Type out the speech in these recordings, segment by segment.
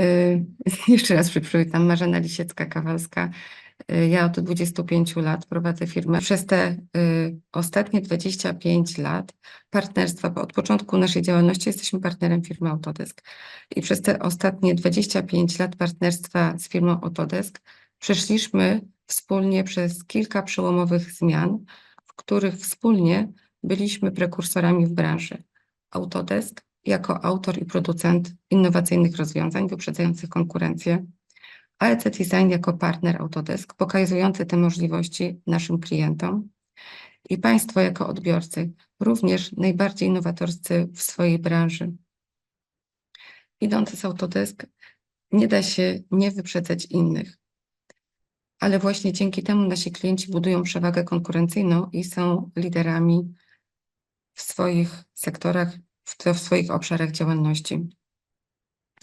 Y, Jeszcze raz przywitam, Marzena Lisiecka-Kawalska. Y, Ja od 25 lat prowadzę firmę. Przez te y, ostatnie 25 lat partnerstwa, bo od początku naszej działalności jesteśmy partnerem firmy Autodesk. I przez te ostatnie 25 lat partnerstwa z firmą Autodesk przeszliśmy wspólnie przez kilka przełomowych zmian, w których wspólnie byliśmy prekursorami w branży. Autodesk jako autor i producent innowacyjnych rozwiązań wyprzedzających konkurencję, AEC Design jako partner Autodesk, pokazujący te możliwości naszym klientom i Państwo jako odbiorcy, również najbardziej innowatorscy w swojej branży. Idąc z Autodesk, nie da się nie wyprzedzać innych, ale właśnie dzięki temu nasi klienci budują przewagę konkurencyjną i są liderami w swoich sektorach, w, w swoich obszarach działalności.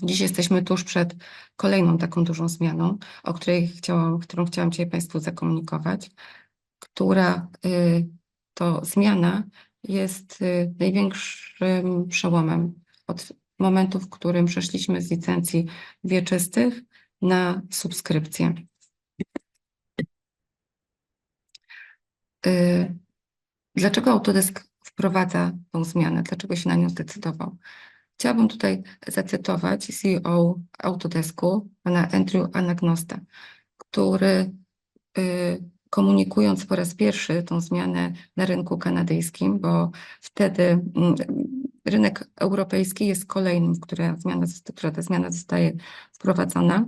Dziś jesteśmy tuż przed kolejną taką dużą zmianą, o której chciałam, którą chciałam dzisiaj Państwu zakomunikować, która y, to zmiana jest y, największym przełomem od momentu, w którym przeszliśmy z licencji wieczystych na subskrypcję. Y, Dlaczego Autodesk wprowadza tą zmianę? Dlaczego się na nią zdecydował? Chciałabym tutaj zacytować CEO Autodesku, pana Andrew Anagnosta, który y, komunikując po raz pierwszy tą zmianę na rynku kanadyjskim, bo wtedy mm, rynek europejski jest kolejnym, w które zmiana, która ta zmiana zostaje wprowadzona,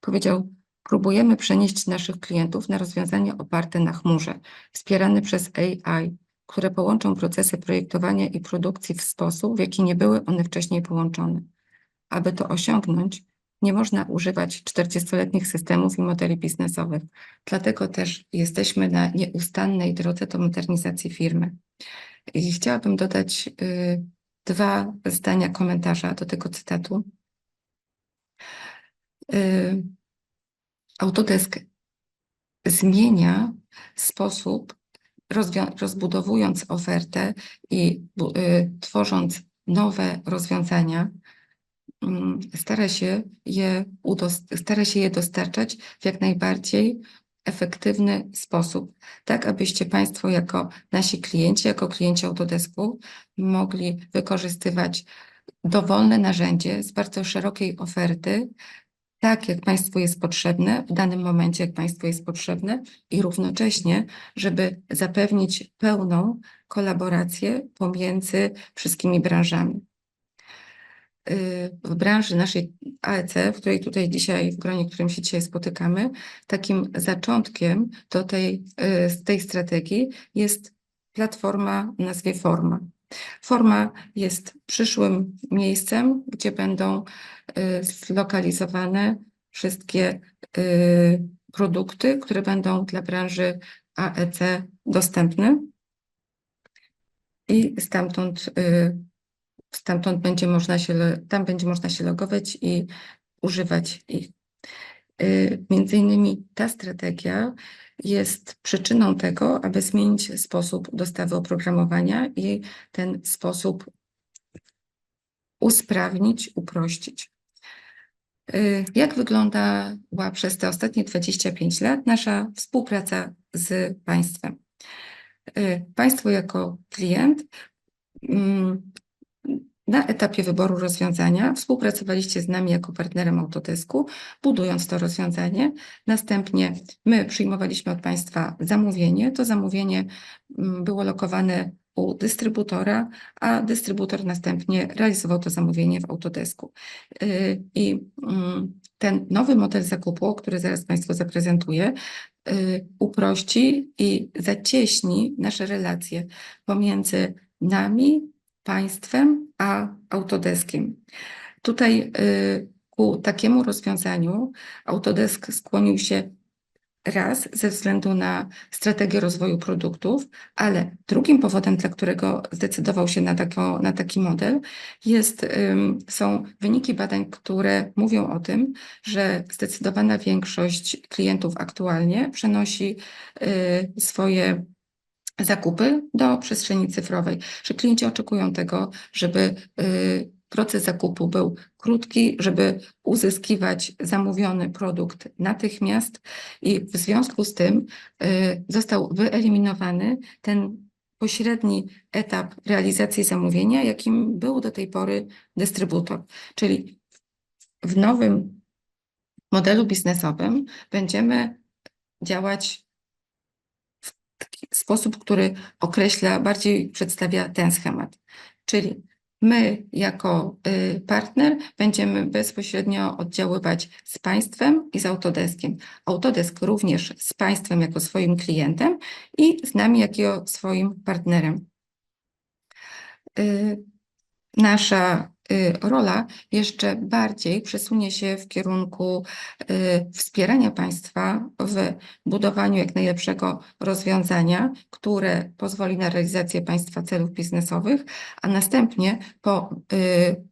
powiedział, próbujemy przenieść naszych klientów na rozwiązania oparte na chmurze, wspierane przez AI, które połączą procesy projektowania i produkcji w sposób, w jaki nie były one wcześniej połączone. Aby to osiągnąć, nie można używać 40-letnich systemów i modeli biznesowych. Dlatego też jesteśmy na nieustannej drodze do modernizacji firmy. I chciałabym dodać y, dwa zdania komentarza do tego cytatu. Y, Autodesk zmienia sposób, rozbudowując ofertę i y, tworząc nowe rozwiązania, mm, stara się je, stara się je dostarczać w jak najbardziej efektywny sposób, tak abyście Państwo jako nasi klienci, jako klienci Autodesku mogli wykorzystywać dowolne narzędzie z bardzo szerokiej oferty, tak jak Państwu jest potrzebne, w danym momencie, jak Państwu jest potrzebne i równocześnie, żeby zapewnić pełną kolaborację pomiędzy wszystkimi branżami. Y, W branży naszej AEC, w której tutaj dzisiaj, w gronie, w którym się dzisiaj spotykamy, takim zaczątkiem do tej, y, z tej strategii jest platforma o nazwie Forma. Forma jest przyszłym miejscem, gdzie będą y, zlokalizowane wszystkie y, produkty, które będą dla branży AEC dostępne. I stamtąd, y, stamtąd będzie można się, tam będzie można się logować i używać ich. Między innymi ta strategia jest przyczyną tego, aby zmienić sposób dostawy oprogramowania i ten sposób usprawnić, uprościć. Y, Jak wyglądała przez te ostatnie 25 lat nasza współpraca z państwem? Y, Państwo jako klient mm, na etapie wyboru rozwiązania współpracowaliście z nami jako partnerem Autodesku, budując to rozwiązanie. Następnie my przyjmowaliśmy od Państwa zamówienie. To zamówienie mm, było lokowane u dystrybutora, a dystrybutor następnie realizował to zamówienie w Autodesku. Y, I mm, ten nowy model zakupu, który zaraz Państwu zaprezentuję, y, uprości i zacieśni nasze relacje pomiędzy nami, państwem, a Autodeskiem. Tutaj y, ku takiemu rozwiązaniu Autodesk skłonił się raz ze względu na strategię rozwoju produktów, ale drugim powodem, dla którego zdecydował się na, taką, na taki model, jest, są wyniki badań, które mówią o tym, że zdecydowana większość klientów aktualnie przenosi y, swoje zakupy do przestrzeni cyfrowej, że klienci oczekują tego, żeby y, proces zakupu był krótki, żeby uzyskiwać zamówiony produkt natychmiast i w związku z tym y, został wyeliminowany ten pośredni etap realizacji zamówienia, jakim był do tej pory dystrybutor. Czyli w nowym modelu biznesowym będziemy działać taki sposób, który określa, bardziej przedstawia ten schemat. Czyli my jako y, partner będziemy bezpośrednio oddziaływać z państwem i z Autodeskiem. Autodesk również z państwem jako swoim klientem i z nami jako swoim partnerem. Y, Nasza rola jeszcze bardziej przesunie się w kierunku y, wspierania państwa w budowaniu jak najlepszego rozwiązania, które pozwoli na realizację państwa celów biznesowych, a następnie po y,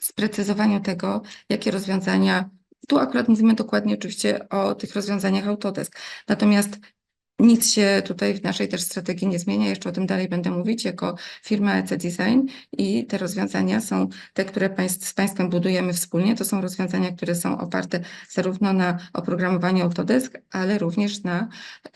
sprecyzowaniu tego, jakie rozwiązania, tu akurat mówimy dokładnie oczywiście o tych rozwiązaniach Autodesk, natomiast nic się tutaj w naszej też strategii nie zmienia, jeszcze o tym dalej będę mówić, jako firma EC Design i te rozwiązania są te, które państw, z Państwem budujemy wspólnie. To są rozwiązania, które są oparte zarówno na oprogramowaniu Autodesk, ale również na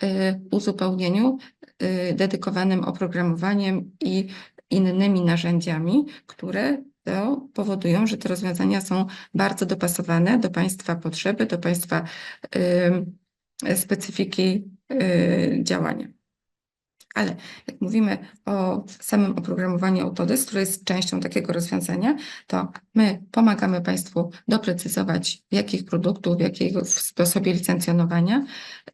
y, uzupełnieniu y, dedykowanym oprogramowaniem i innymi narzędziami, które to powodują, że te rozwiązania są bardzo dopasowane do Państwa potrzeby, do Państwa y, specyfiki y, działania. Ale jak mówimy o samym oprogramowaniu Autodesk, które jest częścią takiego rozwiązania, to my pomagamy Państwu doprecyzować, jakich produktów, w jakiego sposobie licencjonowania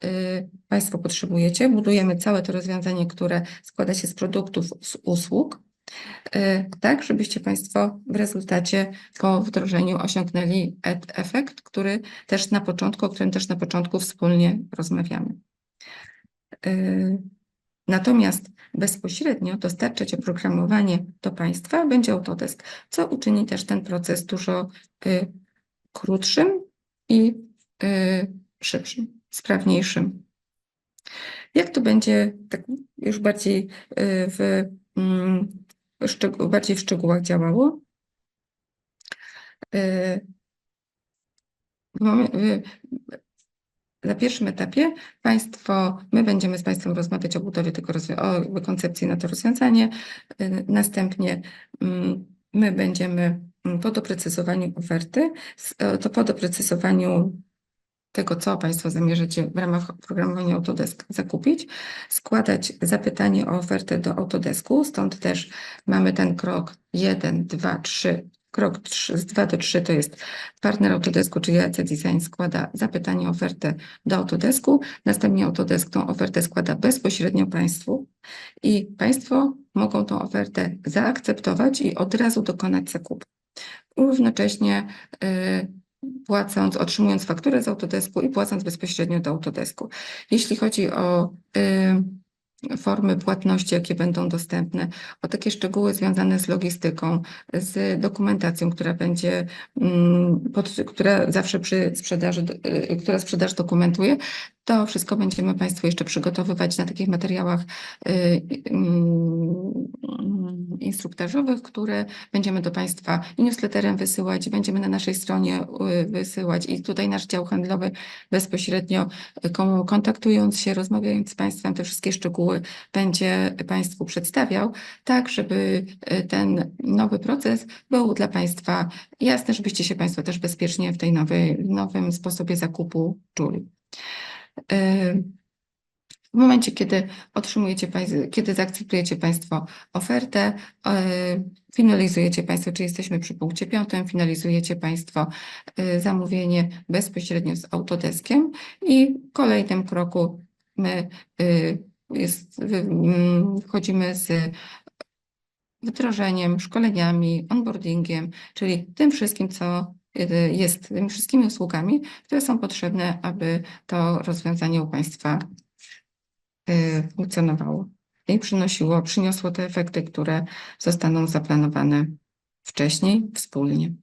y, Państwo potrzebujecie. Budujemy całe to rozwiązanie, które składa się z produktów, z usług, y, tak żebyście Państwo w rezultacie po wdrożeniu osiągnęli e- efekt, który też na początku, o którym też na początku wspólnie rozmawiamy. Y, Natomiast bezpośrednio dostarczać oprogramowanie do państwa będzie Autodesk, co uczyni też ten proces dużo y, krótszym i y, szybszym, sprawniejszym. Jak to będzie tak już bardziej w, mm, bardziej w szczegółach działało? Na pierwszym etapie Państwo, my będziemy z Państwem rozmawiać o budowie tego o koncepcji na to rozwiązanie. Y, Następnie mm, my będziemy mm, po doprecyzowaniu oferty, e, to po doprecyzowaniu tego, co Państwo zamierzacie w ramach oprogramowania Autodesk zakupić, składać zapytanie o ofertę do Autodesku, stąd też mamy ten krok 1, 2, 3. Krok 3, z 2 do 3 to jest partner Autodesku, czyli AC Design składa zapytanie ofertę do Autodesku, następnie Autodesk tą ofertę składa bezpośrednio Państwu i Państwo mogą tą ofertę zaakceptować i od razu dokonać zakupu. Równocześnie y, płacąc, otrzymując fakturę z Autodesku i płacąc bezpośrednio do Autodesku. Jeśli chodzi o y, formy płatności, jakie będą dostępne, o takie szczegóły związane z logistyką, z dokumentacją, która będzie, mm, pod, która zawsze przy sprzedaży, y, która sprzedaż dokumentuje, to wszystko będziemy Państwu jeszcze przygotowywać na takich materiałach y, mm, instruktażowych, które będziemy do Państwa newsletterem wysyłać, będziemy na naszej stronie y, wysyłać i tutaj nasz dział handlowy bezpośrednio y, kon- kontaktując się, rozmawiając z Państwem, te wszystkie szczegóły będzie Państwu przedstawiał, tak żeby y, ten nowy proces był dla Państwa jasny, żebyście się Państwo też bezpiecznie w tej nowej, nowym sposobie zakupu czuli. W momencie, kiedy otrzymujecie kiedy zaakceptujecie Państwo ofertę, y, finalizujecie Państwo, czy jesteśmy przy punkcie piątym, finalizujecie Państwo y, zamówienie bezpośrednio z Autodeskiem i w kolejnym kroku my y, jest, mm, wchodzimy z wdrożeniem, szkoleniami, onboardingiem, czyli tym wszystkim, co jest, tymi wszystkimi usługami, które są potrzebne, aby to rozwiązanie u Państwa y, funkcjonowało i przynosiło, przyniosło te efekty, które zostaną zaplanowane wcześniej, wspólnie.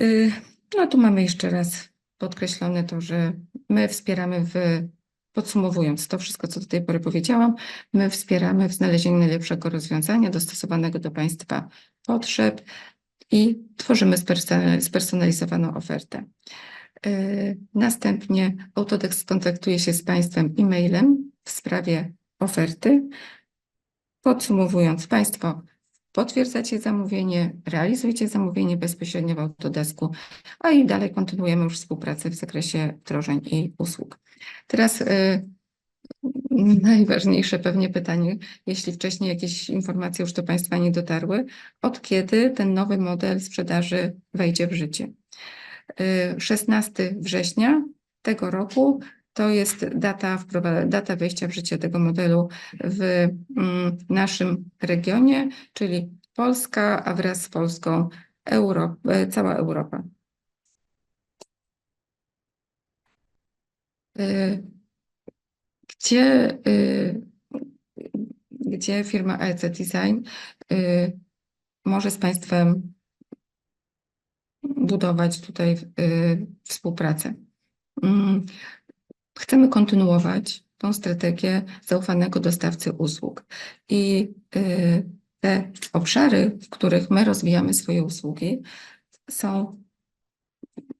Y, No tu mamy jeszcze raz podkreślone to, że my wspieramy w Podsumowując to wszystko, co do tej pory powiedziałam, my wspieramy w znalezieniu najlepszego rozwiązania dostosowanego do Państwa potrzeb i tworzymy spersonal- spersonalizowaną ofertę. Yy, Następnie Autodesk skontaktuje się z Państwem e-mailem w sprawie oferty. Podsumowując, Państwo potwierdzacie zamówienie, realizujecie zamówienie bezpośrednio w Autodesku, a i dalej kontynuujemy już współpracę w zakresie wdrożeń i usług. Teraz y, najważniejsze pewnie pytanie, jeśli wcześniej jakieś informacje już do Państwa nie dotarły, od kiedy ten nowy model sprzedaży wejdzie w życie? Y, 16 września tego roku to jest data, data wejścia w życie tego modelu w mm, naszym regionie, czyli Polska, a wraz z Polską e, cała Europa. Y, Gdzie, y, gdzie firma EC Design może z Państwem budować tutaj współpracę? Chcemy kontynuować tą strategię zaufanego dostawcy usług. I y, te obszary, w których my rozwijamy swoje usługi, są,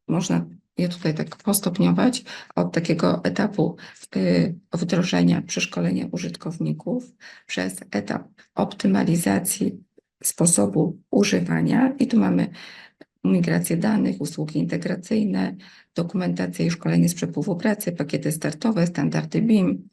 można je tutaj tak postopniować, od takiego etapu y, wdrożenia, przeszkolenia użytkowników, przez etap optymalizacji sposobu używania. I tu mamy migrację danych, usługi integracyjne, dokumentację i szkolenie z przepływu pracy, pakiety startowe, standardy BIM.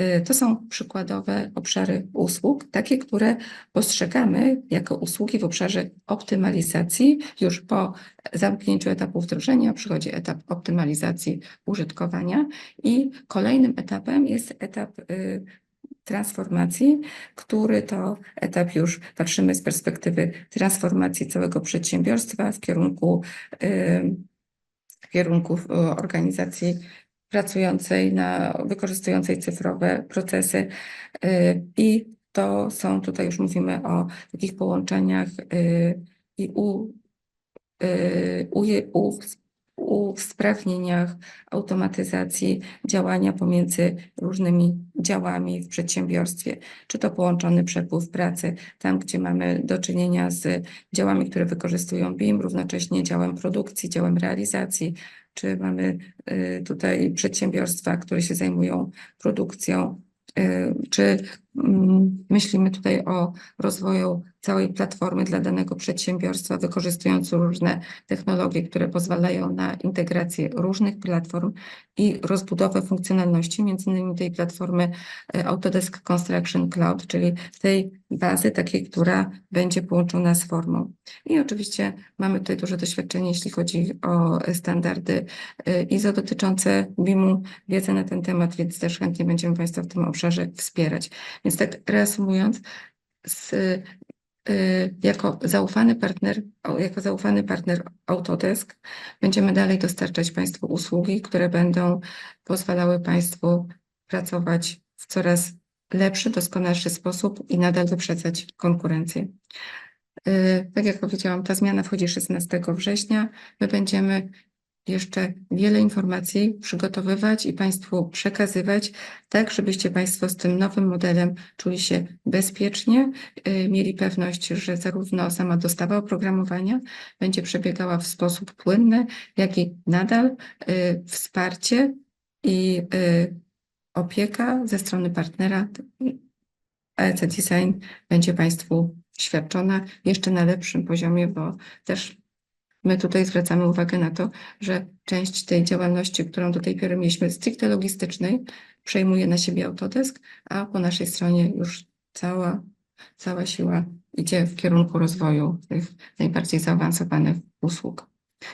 Y, To są przykładowe obszary usług, takie, które postrzegamy jako usługi w obszarze optymalizacji. Już po zamknięciu etapu wdrożenia przychodzi etap optymalizacji użytkowania i kolejnym etapem jest etap y, transformacji, który to etap już patrzymy z perspektywy transformacji całego przedsiębiorstwa w kierunku, w kierunku organizacji pracującej na, wykorzystującej cyfrowe procesy. y, I to są, tutaj już mówimy o takich połączeniach y, i u, y, uje- u, usprawnieniach automatyzacji działania pomiędzy różnymi działami w przedsiębiorstwie, czy to połączony przepływ pracy, tam gdzie mamy do czynienia z działami, które wykorzystują BIM, równocześnie działem produkcji, działem realizacji, czy mamy y, tutaj przedsiębiorstwa, które się zajmują produkcją, y, czy myślimy tutaj o rozwoju całej platformy dla danego przedsiębiorstwa, wykorzystując różne technologie, które pozwalają na integrację różnych platform i rozbudowę funkcjonalności, między innymi tej platformy e, Autodesk Construction Cloud, czyli tej bazy takiej, która będzie połączona z formą. I oczywiście mamy tutaj duże doświadczenie, jeśli chodzi o standardy e, ISO dotyczące BIM-u, wiedzę na ten temat, więc też chętnie będziemy Państwa w tym obszarze wspierać. Więc tak reasumując, z y, jako zaufany partner, jako zaufany partner Autodesk będziemy dalej dostarczać Państwu usługi, które będą pozwalały Państwu pracować w coraz lepszy, doskonalszy sposób i nadal wyprzedzać konkurencję. Y, Tak jak powiedziałam, ta zmiana wchodzi 16 września. My będziemy jeszcze wiele informacji przygotowywać i Państwu przekazywać, tak żebyście Państwo z tym nowym modelem czuli się bezpiecznie, y, mieli pewność, że zarówno sama dostawa oprogramowania będzie przebiegała w sposób płynny, jak i nadal y, wsparcie i y, opieka ze strony partnera EC Design będzie Państwu świadczona jeszcze na lepszym poziomie, bo też my tutaj zwracamy uwagę na to, że część tej działalności, którą do tej pory mieliśmy stricte logistycznej, przejmuje na siebie Autodesk, a po naszej stronie już cała, cała siła idzie w kierunku rozwoju tych najbardziej zaawansowanych usług.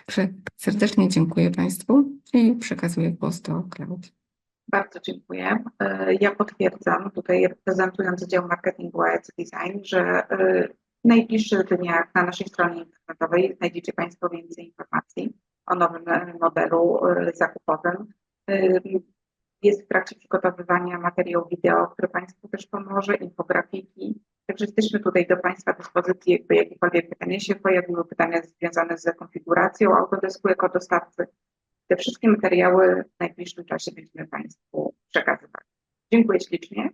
Także serdecznie dziękuję Państwu i przekazuję głos do Klaudii. Bardzo dziękuję. E, Ja potwierdzam tutaj reprezentując dział marketingu AEC Design, że e, najbliższych dniach na naszej stronie internetowej znajdziecie Państwo więcej informacji o nowym modelu e, zakupowym. E, Jest w trakcie przygotowywania materiał wideo, który Państwu też pomoże, infografiki. Także jesteśmy tutaj do Państwa dyspozycji, jakby jakiekolwiek pytania się pojawiły, pytania związane z konfiguracją Autodesku jako dostawcy. Te wszystkie materiały w najbliższym czasie będziemy Państwu przekazywali. Dziękuję ślicznie.